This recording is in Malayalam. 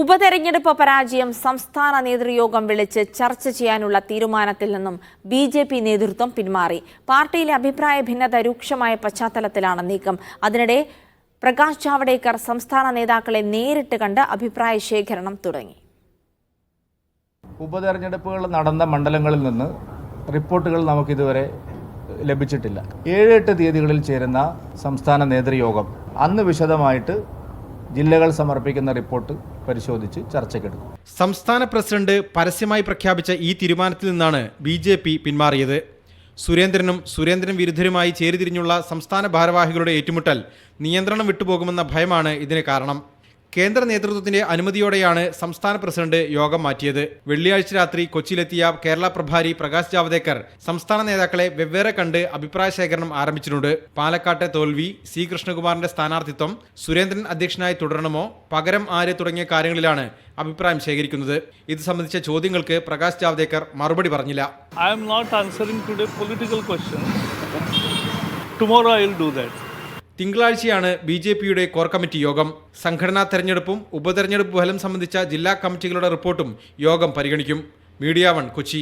ഉപതെരഞ്ഞെടുപ്പ് പരാജയം സംസ്ഥാന നേതൃയോഗം വിളിച്ച് ചർച്ച ചെയ്യാനുള്ള തീരുമാനത്തിൽ നിന്നും ബി ജെ പി നേതൃത്വം പിന്മാറി. പാർട്ടിയിലെ അഭിപ്രായ ഭിന്നത രൂക്ഷമായ പശ്ചാത്തലത്തിലാണ് നീക്കം. അതിനിടെ പ്രകാശ് ജാവ്ദേക്കർ സംസ്ഥാന നേതാക്കളെ നേരിട്ട് കണ്ട് അഭിപ്രായ ശേഖരണം തുടങ്ങി. ഉപതെരഞ്ഞെടുപ്പുകൾ നടന്ന മണ്ഡലങ്ങളിൽ നിന്ന് റിപ്പോർട്ടുകൾ നമുക്കിതുവരെ ലഭിച്ചിട്ടില്ല. ഏഴ് എട്ട് തീയതികളിൽ ചേരുന്ന സംസ്ഥാന നേതൃയോഗം അന്ന് വിശദമായിട്ട് ജില്ലകൾ സമർപ്പിക്കുന്ന റിപ്പോർട്ട് പരിശോധിച്ച് ചർച്ചയ്ക്കെടുക്കും സംസ്ഥാന പ്രസിഡന്റ് പരസ്യമായി പ്രഖ്യാപിച്ച ഈ തീരുമാനത്തിൽ നിന്നാണ് ബി ജെ പി പിന്മാറിയത്. സുരേന്ദ്രനും സുരേന്ദ്രൻ വിരുദ്ധരുമായി ചേരിതിരിഞ്ഞുള്ള സംസ്ഥാന ഭാരവാഹികളുടെ ഏറ്റുമുട്ടൽ നിയന്ത്രണം വിട്ടുപോകുമെന്ന ഭയമാണ് ഇതിന് കാരണം. കേന്ദ്ര നേതൃത്വത്തിന്റെ അനുമതിയോടെയാണ് സംസ്ഥാന പ്രസിഡന്റ് യോഗം മാറ്റിയത്. വെള്ളിയാഴ്ച രാത്രി കൊച്ചിയിലെത്തിയ കേരള പ്രഭാരി പ്രകാശ് ജാവദേക്കർ സംസ്ഥാന നേതാക്കളെ വെവ്വേറെ കണ്ട് അഭിപ്രായ ശേഖരണം ആരംഭിച്ചിട്ടുണ്ട്. പാലക്കാട്ടെ തോൽവി സി. കൃഷ്ണകുമാറിന്റെ സ്ഥാനാർത്ഥിത്വം സുരേന്ദ്രൻ അധ്യക്ഷനായി തുടരണമോ പകരം ആര് തുടങ്ങിയ കാര്യങ്ങളിലാണ് അഭിപ്രായം ശേഖരിക്കുന്നത്. ഇത് സംബന്ധിച്ച ചോദ്യങ്ങൾക്ക് പ്രകാശ് ജാവദേക്കർ മറുപടി പറഞ്ഞില്ല. I am not answering today political questions. Tomorrow I will do that. തിങ്കളാഴ്ചയാണ് ബി ജെ പിയുടെ കോർ കമ്മിറ്റി യോഗം. സംഘടനാ തെരഞ്ഞെടുപ്പും ഉപതെരഞ്ഞെടുപ്പ് ഫലം സംബന്ധിച്ച ജില്ലാ കമ്മിറ്റികളുടെ റിപ്പോർട്ടും യോഗം പരിഗണിക്കും. Media one Kochi.